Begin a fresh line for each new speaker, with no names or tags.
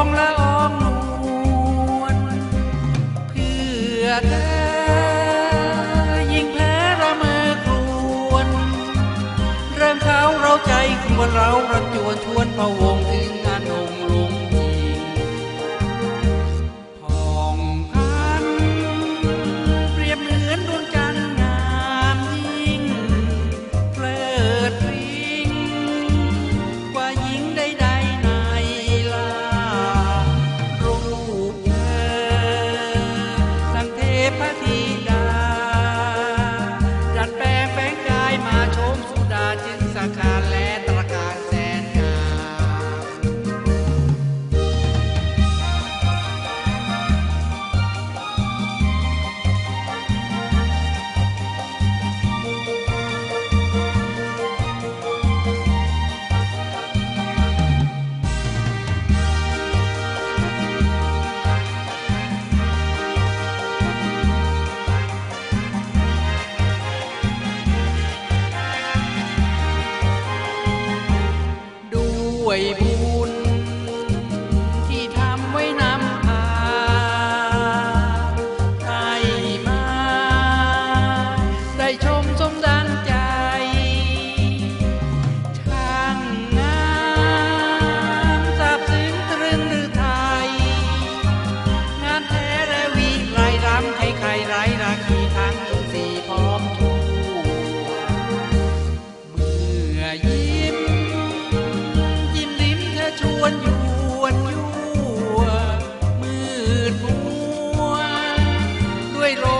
องละอองนวลเพื่อเธอยิงแพ้ระมือกรวนเรื่องเขาเราใจควรเราระจวนชวนพะว 为。bailó.